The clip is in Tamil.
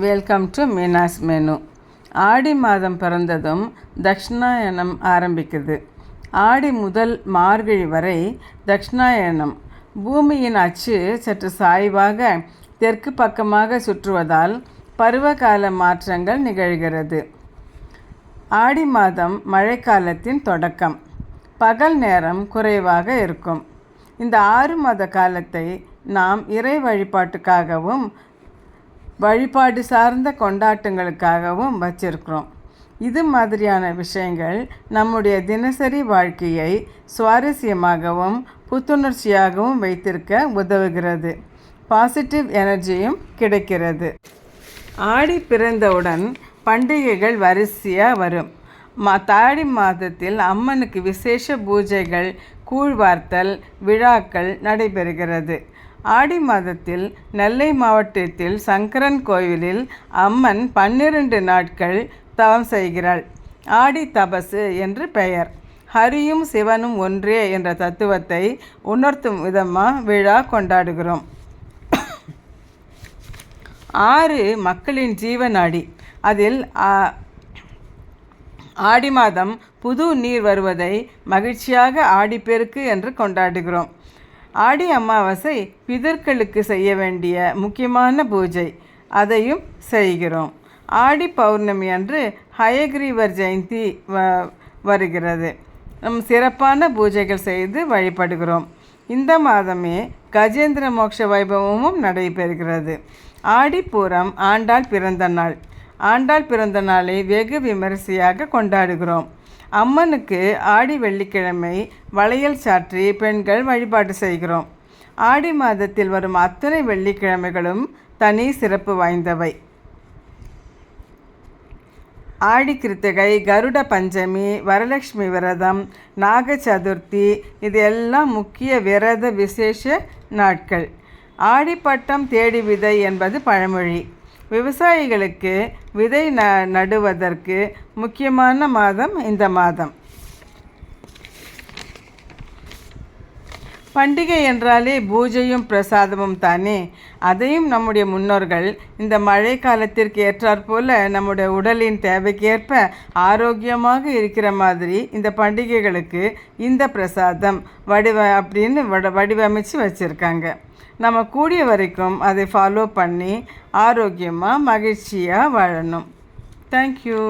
வெல்கம் டு மீனாஸ் மெனு ஆடி மாதம் பிறந்ததும் தக்ஷணாயனம் ஆரம்பிக்குது. ஆடி முதல் மார்கழி வரை தக்ஷணாயனம் பூமியின் அச்சு சற்று சாய்வாக தெற்கு பக்கமாக சுற்றுவதால் பருவகால மாற்றங்கள் நிகழ்கிறது. ஆடி மாதம் மழைக்காலத்தின் தொடக்கம். பகல் நேரம் குறைவாக இருக்கும். இந்த ஆறு மாத காலத்தை நாம் இறை வழிபாட்டுக்காகவும் வழிபாடு சார்ந்த கொண்டாட்டங்களுக்காகவும் வச்சிருக்கிறோம். இது மாதிரியான விஷயங்கள் நம்முடைய தினசரி வாழ்க்கையை சுவாரஸ்யமாகவும் புத்துணர்ச்சியாகவும் வைத்திருக்க உதவுகிறது. பாசிட்டிவ் எனர்ஜியும் கிடைக்கிறது. ஆடி பிறந்தவுடன் பண்டிகைகள் வரிசையாக வரும். மா தாடி மாதத்தில் அம்மனுக்கு விசேஷ பூஜைகள் கூழ்வார்த்தல் விழாக்கள் நடைபெறுகிறது. ஆடி மாதத்தில் நெல்லை மாவட்டத்தில் சங்கரன் கோவிலில் அம்மன் பன்னிரண்டு நாட்கள் தவம் செய்கிறாள். ஆடி தபசு என்று பெயர். ஹரியும் சிவனும் ஒன்றே என்ற தத்துவத்தை உணர்த்தும் விதமாக விழா கொண்டாடுகிறோம். ஆறு மக்களின் ஜீவநாடி. அதில் ஆடி மாதம் புது நீர் வருவதை மகிழ்ச்சியாக ஆடிப்பெருக்கு என்று கொண்டாடுகிறோம். ஆடி அமாவாசை பிதர்களுக்கு செய்ய வேண்டிய முக்கியமான பூஜை. அதையும் செய்கிறோம். ஆடி பௌர்ணமி அன்று ஹயக்ரீவர் ஜெயந்தி வ- வருகிறது. நம் சிறப்பான பூஜைகள் செய்து வழிபடுகிறோம். இந்த மாதமே கஜேந்திர மோட்ச வைபவமும் நடைபெறுகிறது. ஆடிப்பூரம் ஆண்டாள் பிறந்த நாள். ஆண்டாள் பிறந்த நாளை வெகு விமரிசையாக கொண்டாடுகிறோம். அம்மனுக்கு ஆடி வெள்ளிக்கிழமை வளையல் சாற்றி பெண்கள் வழிபாடு செய்கிறோம். ஆடி மாதத்தில் வரும் அத்தனை வெள்ளிக்கிழமைகளும் தனி சிறப்பு வாய்ந்தவை. ஆடி கிருத்திகை கருட பஞ்சமி வரலட்சுமி விரதம் நாக சதுர்த்தி இது எல்லாம் முக்கிய விரத விசேஷ நாட்கள். ஆடிப்பட்டம் தேடி விதை என்பது பழமொழி. விவசாயிகளுக்கு விதை ந நடுவதற்கு முக்கியமான மாதம் இந்த மாதம். பண்டிகை என்றாலே பூஜையும் பிரசாதமும் தானே? அதையும் நம்முடைய முன்னோர்கள் இந்த மழை காலத்திற்கு ஏற்றாற்போல் நம்முடைய உடலின் தேவைக்கேற்ப ஆரோக்கியமாக இருக்கிற மாதிரி இந்த பண்டிகைகளுக்கு இந்த பிரசாதம் வடிவ அப்படின்னு வட வடிவமைச்சு வச்சுருக்காங்க. நம்ம கூடிய வரைக்கும் அதை ஃபாலோ பண்ணி ஆரோக்கியமாக மகிழ்ச்சியாக வாழணும். Thank you